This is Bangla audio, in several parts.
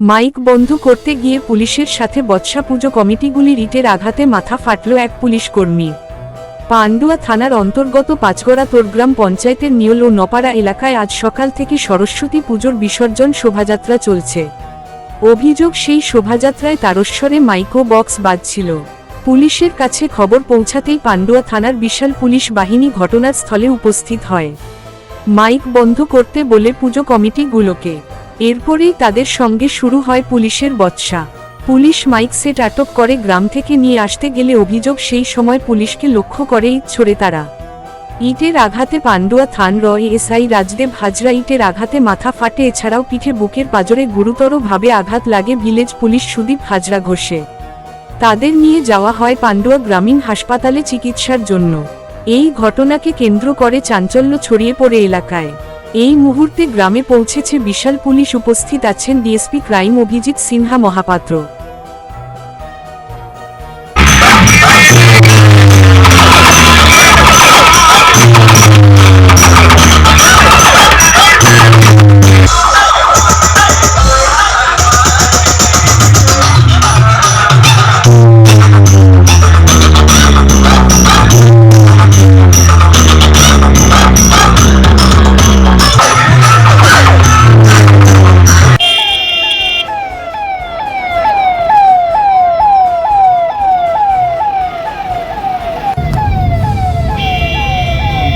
মাইক বন্ধ করতে গিয়ে পুলিশের সাথে বৎসা পুজো কমিটিগুলির ইটের আঘাতে মাথা ফাটল এক পুলিশ কর্মী পান্ডুয়া থানার অন্তর্গত পাঁচগড়া তোরগ্রাম পঞ্চায়েতের নিয়ল ও নপাড়া এলাকায় আজ সকাল থেকে সরস্বতী পুজোর বিসর্জন শোভাযাত্রা চলছে। অভিযোগ সেই শোভাযাত্রায় তারস্বরে মাইকো বক্স বাজছিল। পুলিশের কাছে খবর পৌঁছাতেই পান্ডুয়া থানার বিশাল পুলিশ বাহিনী ঘটনাস্থলে উপস্থিত হয়। মাইক বন্ধ করতে বলে পুজো কমিটিগুলোকে এরপরেই তাদের সঙ্গে শুরু হয় পুলিশের বৎসা পুলিশ মাইক সেট আটক করে গ্রাম থেকে নিয়ে আসতে গেলে অভিযোগ সেই সময় পুলিশকে লক্ষ্য করে ইট ছড়ে তারা। ইটের আঘাতে পান্ডুয়া থান রয়, এসআই রাজদেব হাজরা ইটের আঘাতে মাথা ফাটে, এছাড়াও পিঠে বুকের পাজরে গুরুতরভাবে আঘাত লাগে ভিলেজ পুলিশ সুদীপ হাজরা ঘোষে। তাদের নিয়ে যাওয়া হয় পান্ডুয়া গ্রামীণ হাসপাতালে চিকিৎসার জন্য। এই ঘটনাকে কেন্দ্র করে চাঞ্চল্য ছড়িয়ে পড়ে এলাকায়। এই মুহূর্তে গ্রামে পৌঁছেছে বিশাল পুলিশ উপস্থিত আছেন ডিএসপি ক্রাইম অভিজিৎ সিনহা মহাপাত্র।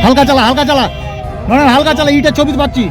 হালকা চালা হালকা চালা। নরেন হালকা চালা ইটা ছবি পাচ্ছি।